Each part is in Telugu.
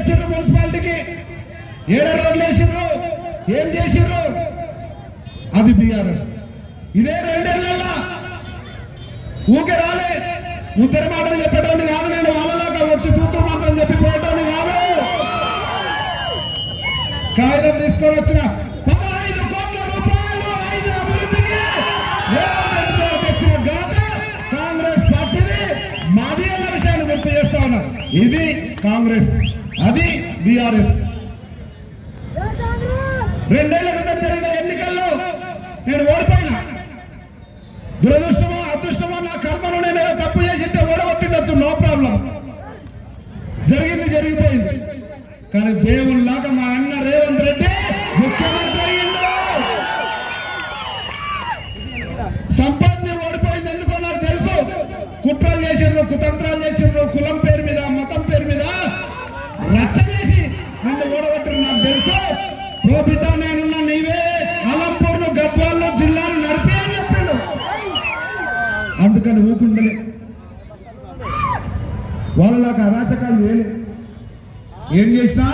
తెచ్చిండ్రు మున్సిపాలిటీకి. ఏడ రోడ్లు వేసిండ్రు ఏం చేసిండ్రు అది బీఆర్ఎస్. ఇదే రెండేళ్ళలో ఊకే రాలే. ఉద్దరి మాటలు చెప్పేటోని కాదు నేను వాళ్ళలాగా వచ్చి తూతూ మాత్రం చెప్పిపోయేటోని కాదు. కాగితం తీసుకొని వచ్చిన పదహైదు కోట్ల రూపాయలు ఐదు అభివృద్ధికి తెచ్చిన ఘనత కాంగ్రెస్ పార్టీని మాది అన్న విషయాన్ని గుర్తు చేస్తా ఉన్నా. ఇది కాంగ్రెస్. అది బీఆర్ఎస్ రెండేళ్ళ క్రితం జరిగిన ఎన్నికల్లో నేను ఓడిపోయినా. దురదృష్టమో అదృష్టమో నా కర్మను నేను ఏదో తప్పు చేసింటే ఓడగొట్టినట్టు నో ప్రాబ్లం. జరిగింది జరిగిపోయింది. కానీ దేవుళ్ళలాగా మా అన్న రేవంత్ రెడ్డి ముఖ్యమంత్రి అయ్యిండు. సంపత్ని ఓడిపోయింది ఎందుకో నాకు తెలుసు. కుట్రలు చేసిండ్రు కుతంత్రాలు చేసిండ్రు కులం పేరు వాళ్ళకి అరాచకాలు వేలే. ఏం చేసినా?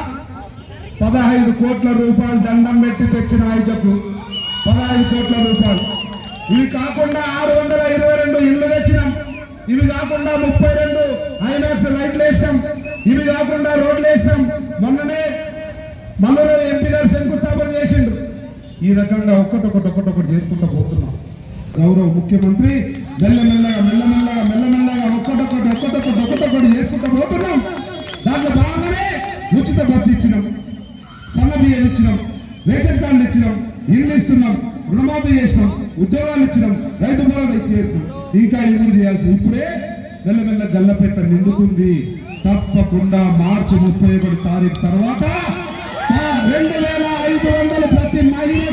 పదహైదు కోట్ల రూపాయలు దండం పెట్టి తెచ్చిన ఐజకు పదహైదు కోట్ల రూపాయలు. ఇవి కాకుండా ఆరు వందల ఇరవై రెండు ఇల్లు తెచ్చినాం. ఇవి కాకుండా ముప్పై రెండు ఐమాక్స్ లైట్లు వేసినాం. ఇవి కాకుండా రోడ్లు వేసినాం. మొన్ననే మల్లూరు ఎంపీ గారు శంకుస్థాపన చేసిండు. ఈ రకంగా ఒక్కటొకటి ఒక్కటొకటి చేసుకుంటూ పోతున్నాం. గౌరవ ముఖ్యమంత్రి మెల్లమెల్లగా మెల్లమెల్లగా మెల్లమెల్లగా ఒక్కటొక్కటి ఒక్కటొక్కటి ఒక్కటొక్కటి చేసుకుంటూ పోతున్నాం. దాంట్లో భాగంగానే ఉచిత బస్సు ఇచ్చినాం. సన్న బియ్యం ఇచ్చినాం. రేషన్ కార్డులు ఇచ్చినాం. ఇల్లు ఇస్తున్నాం. రుణమాఫీ చేసినాం. ఉద్యోగాలు ఇచ్చినాం. రైతు భరోసా ఇచ్చేసినాం. ఇంకా ఇవి కూడా చేయాల్సి ఇప్పుడే మెల్లమెల్ల గల్లపెట్ట నిండుతుంది తప్పకుండా మార్చి ముప్పై ఒకటి తారీఖు తర్వాత రెండు వేల ఐదు వందలు ప్రతి మహిళ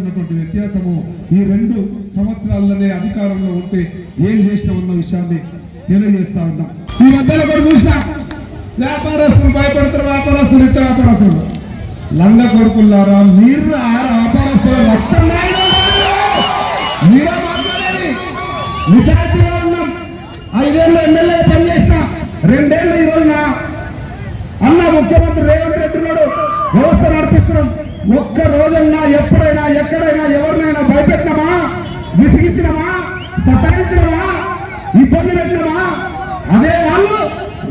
ఉన్నటువంటి వ్యత్యాసము ఈ రెండు సంవత్సరాలనే అధికారంలో ఉంటే ఏం చేసినామన్న విషయాన్ని తెలియజేస్తా ఉన్నాం. ఈ మధ్యలో కూడా చూసినా వ్యాపారస్తులు భయపడతారు వ్యాపారస్తులు ఇట్ట వ్యాపారస్తులు. లంగ కొడుకుల్లారా మీరు ఆ వ్యాపారస్తుల రక్తం మీరే మాట్లాడేది నిజాయితీగా ఉన్నాం. ఐదేళ్ళు ఎమ్మెల్యే పనిచేసిన రెండేళ్ళు ఈ రోజున అన్న ముఖ్యమంత్రి రేవంత్ రెడ్డి ఉన్నాడు వ్యవస్థ నడిపిస్తున్నాం. ఒక్క రోజన్నా ఎప్పుడైనా ఎక్కడైనా ఎవరినైనా భయపెట్టినమా? విసిగించినమా? సతాయించినమా? ఇబ్బంది పెట్టినమా? అదే వాళ్ళు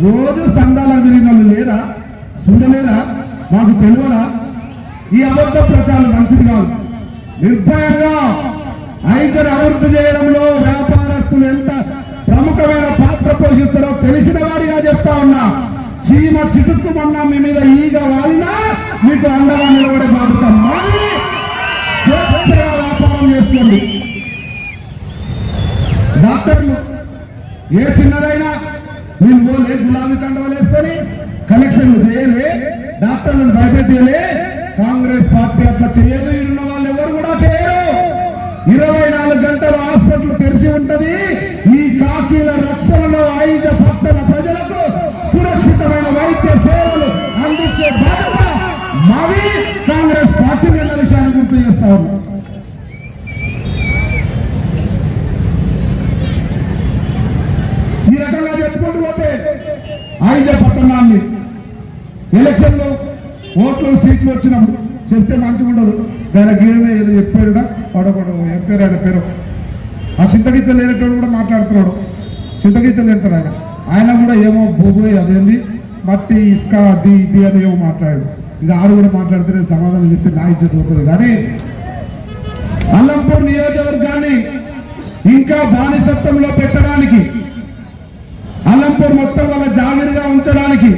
రోజు సంఘాలు తిరిగిన వాళ్ళు లేరా? చూడలేదా మాకు తెలియదా? ఈ అబద్ధ ప్రచారం మంచిది కాదు. నిర్భయంగా ఐజర్ అభివృద్ధి చేయడంలో వ్యాపారస్తులు ఎంత ప్రముఖమైన పాత్ర పోషిస్తారో తెలిసిన వాడిగా చెప్తా ఉన్నా. చీమ చిటుక్కుమన్నా మీ మీద ఈగ వాలినా మీకు అండగా నిలబడే బాధ్యత మాది. స్వేచ్ఛగా వ్యాపారం చేసుకోండి. డాక్టర్లు ఏ చిన్నదైనా మీరు పోలే గులాబీ కండవలు వేసుకొని కలెక్షన్లు చేయలే డాక్టర్లను భయపెట్టలే కాంగ్రెస్ పార్టీ అట్లా చేయ కాంగ్రెస్ పార్టీ నిన్న విషయాన్ని గుర్తు చేస్తారు ఈ రకంగా చెప్పుకుంటూ పోతే ఆయుజ పట్టణాన్ని ఎలక్షన్లో ఓట్లు సీట్లు వచ్చినప్పుడు చెప్తే మంచిగా ఉండదు దాని గీరనే ఏదో చెప్పాడు వాడొకడు ఎంపీర్ ఆయన పేరు. ఆ చింతగిచ్చ లేనట్టు కూడా మాట్లాడుతున్నాడు. చింతగిచ్చ లేడతాడు ఆయన. ఆయన కూడా ఏమో భూమి అదేంది? మట్టి ఇసుక అది ఇది అని ఏమో మాట్లాడాడు. ఇంకా ఆడు కూడా మాట్లాడితే సమాధానం చెప్తే నా ఇజ్జత్ పోతుంది. కానీ అల్లంపూర్ నియోజకవర్గాన్ని ఇంకా బానిసత్వంలో పెట్టడానికి అల్లంపూర్ మొత్తం వాళ్ళ జాగిరిగా ఉంచడానికి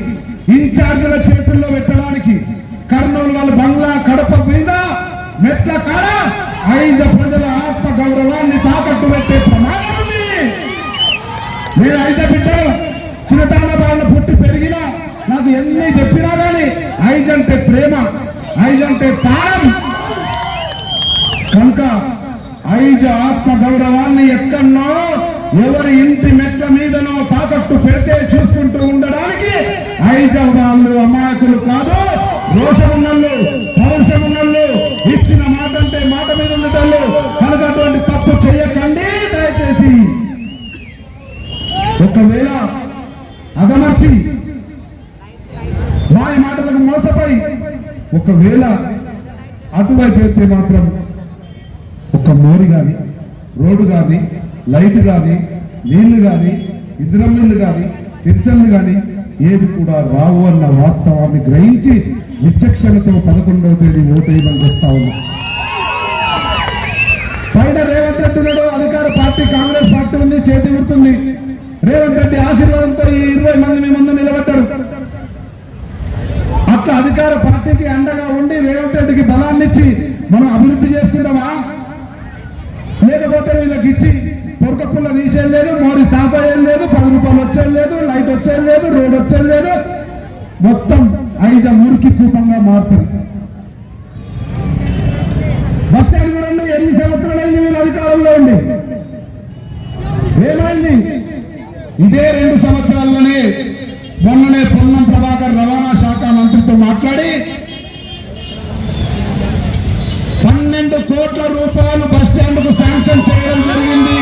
ఇన్ఛార్జీల చేతుల్లో పెట్టడానికి కర్నూలు వాళ్ళ బంగ్లా కడప మీద మెట్ల కాడ ఐజ ప్రజల ఆత్మ గౌరవాన్ని తాకట్టు పెట్టే ప్రమాదం ఉంది. మీరు ఐజ బిడ్డలు చిన్నతాన బాల పుట్టి పెరిగినా నాకు ఎన్ని చెప్పినా గానీ ఐజ్ అంటే ప్రేమ ఐజ్ అంటే తాళం కనుక ఐజ ఆత్మ గౌరవాన్ని ఎక్కడో ఎవరి ఇంటి మెట్ల మీదనో తాకట్టు పెడితే చూసుకుంటూ ఉండడానికి ఐజ వాళ్ళు అమాయకులు కాదు. రోషమున్నళ్ళు పౌరుషమున్నళ్ళు ఇచ్చిన మాట అంటే మాట మీద ఉండటంలో కనుక అటువంటి తప్పు చేయకండి దయచేసి. ఒకవేళ అదమర్చి ఒకవేళ అటువైపు వేస్తే మాత్రం ఒక మోరి కానీ రోడ్డు కానీ లైట్ కానీ నీళ్ళు కానీ ఇంద్రం నీళ్ళు కానీ పెన్షన్లు కానీ ఏవి కూడా రావు అన్న వాస్తవాన్ని గ్రహించి విచక్షణతో పదకొండవ తేదీ ఓటేయమని చెప్తా ఉన్నా. పైన రేవంత్ రెడ్డి ఉన్నాడు అధికార పార్టీ కాంగ్రెస్ పార్టీ ఉంది చేతి గుర్తుంది. రేవంత్ రెడ్డి ఆశీర్వాదంతో ఈ ఇరవై మంది మీ ముందు నిలబడ్డారు. అధికార పార్టీకి అండగా ఉండి రేవంత్ రెడ్డికి బలాన్ని ఇచ్చి మనం అభివృద్ధి చేసుకుందామా లేకపోతే వీళ్ళకి ఇచ్చి పొరక పుల్ల తీసేది లేదు మోడీ సాఫ్ అయ్యేది లేదు పది రూపాయలు వచ్చేది లేదు లైట్ వచ్చేది లేదు రోడ్ వచ్చేది లేదు. మొత్తం ఐజ మురికి కూపంగా మారుతుంది. బస్ స్టాండ్ కూడా ఎన్ని సంవత్సరాలైంది వీళ్ళు అధికారంలో ఉండి? ఏమైంది? ఇదే రెండు సంవత్సరాల్లోనే మొన్ననే పొన్నం ప్రభాకర్ రవాణా మాట్లాడి. పన్నెండు కోట్ల రూపాయలు బస్టాండ్కు శాంక్షన్ చేయడం జరిగింది.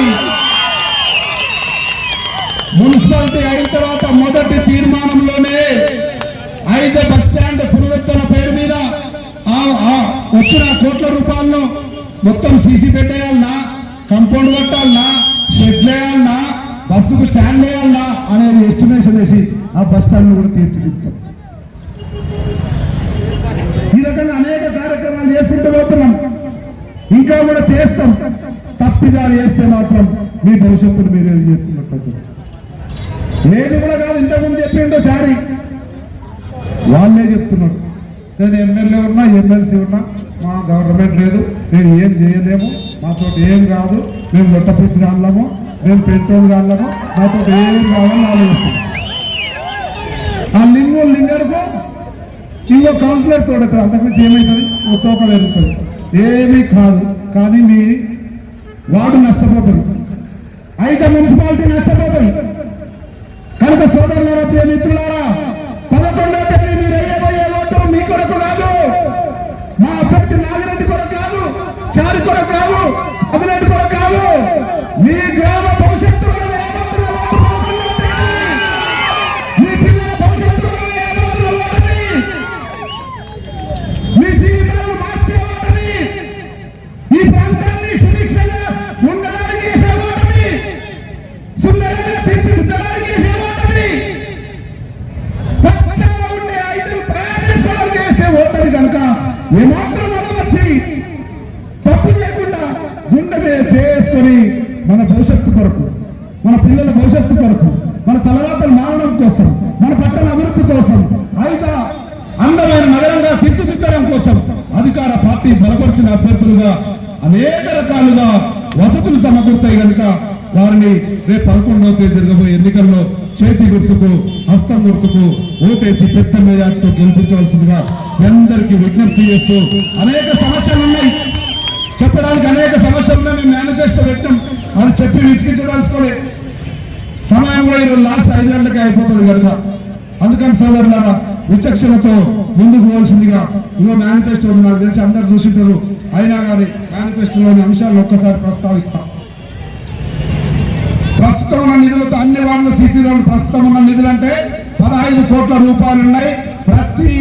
మున్సిపాలిటీ అయిన తర్వాత మొదటి తీర్మానంలోనే ఐదు బస్ స్టాండ్ పునరుద్ధరణ పేరు మీద వచ్చిన కోట్ల రూపాయలను మొత్తం సీసీ పెట్టేయాలన్నా కంపౌండ్ కట్టాలన్నా షెడ్ వేయాలన్నా బస్సుకు స్టాండ్ వేయాలన్నా అనేది ఎస్టిమేషన్ వేసి ఆ బస్ స్టాండ్ కూడా తీర్చిదిద్దాం ఈ రకంగా అనేక కార్యక్రమాలు చేసుకుంటూ పోతున్నాం ఇంకా కూడా చేస్తాం. తప్పిదారి చేస్తే మాత్రం మీ భవిష్యత్తును మీరు ఏది చేసుకున్నట్టు ఏది కూడా కాదు ఇంతకుముందు చెప్పిండో చారి. వాళ్ళే చెప్తున్నారు. నేను ఎమ్మెల్యే ఉన్నా ఎమ్మెల్సీ ఉన్నా మా గవర్నమెంట్ లేదు నేను ఏం చేయలేము మాతో ఏం కాదు మేము లొట్ట పుసి కాళ్ళము మేము పెట్రోల్ కాళ్ళము మాతో ఏం కావాలని వాళ్ళు ఆ లింగు లింగడుకో ఇంకో కౌన్సిలర్ తోడతారు అంతకుమించి ఏమవుతుంది ఓ తోక పెరుగుతుంది ఏమీ కాదు. కానీ మీ వార్డు నష్టపోతుంది అయితే మున్సిపాలిటీ నష్టపోతుంది కనుక సోదరులారా ప్రియ మిత్రులారా పదకొండో తేదీ మీరు అయ్యబోయే ఓటు మీ కొరకు కాదు. మా అభ్యర్థి నాగిరెడ్డి కొరకు కాదు. చారి కొరకు మన పిల్లల భవిష్యత్తు కొరకు మన తలరాతలు మారడం కోసం మన పట్టణ అభివృద్ధి కోసం అయితే అందమైన నగరంగా తీర్చిదిద్దడం కోసం అధికార పార్టీ బలపరిచిన అభ్యర్థులుగా అనేక రకాలుగా వసతులు సమకూరుతాయి కనుక వారిని రేపు పదకొండవ తేదీ జరగబోయే ఎన్నికల్లో చేతి గుర్తుకు హస్తం గుర్తుకు ఓటేసి పెద్ద మేజార్టీతో గెలిపించవలసిందిగా అందరికీ విజ్ఞప్తి చేస్తూ అనేక సమస్యలు ఉన్నాయి. చెప్పడానికి అనేక సమస్యలు ఉన్నాయి. మేనిఫెస్టో పెట్టాం అని చెప్పి విసిగించదలుచుకోలేదు సమయం కూడా ఈరోజు లాస్ట్ ఐదు గంటలకి అయిపోతుంది కనుక. అందుకని సోదరులారా విచక్షణతో ముందుకు పోవాల్సిందిగా ఇగో మేనిఫెస్టో నాకు తెలిసి అందరు చూసింటారు. అయినా కానీ మేనిఫెస్టోలోని అంశాలను ఒక్కసారి ప్రస్తావిస్తాం. ప్రస్తుతం ఉన్న నిధులతో అన్ని వాళ్ళు సీసీ రోడ్లు ప్రస్తుతం ఉన్న నిధులంటే పదహైదు కోట్ల రూపాయలు ఉన్నాయి. ప్రతి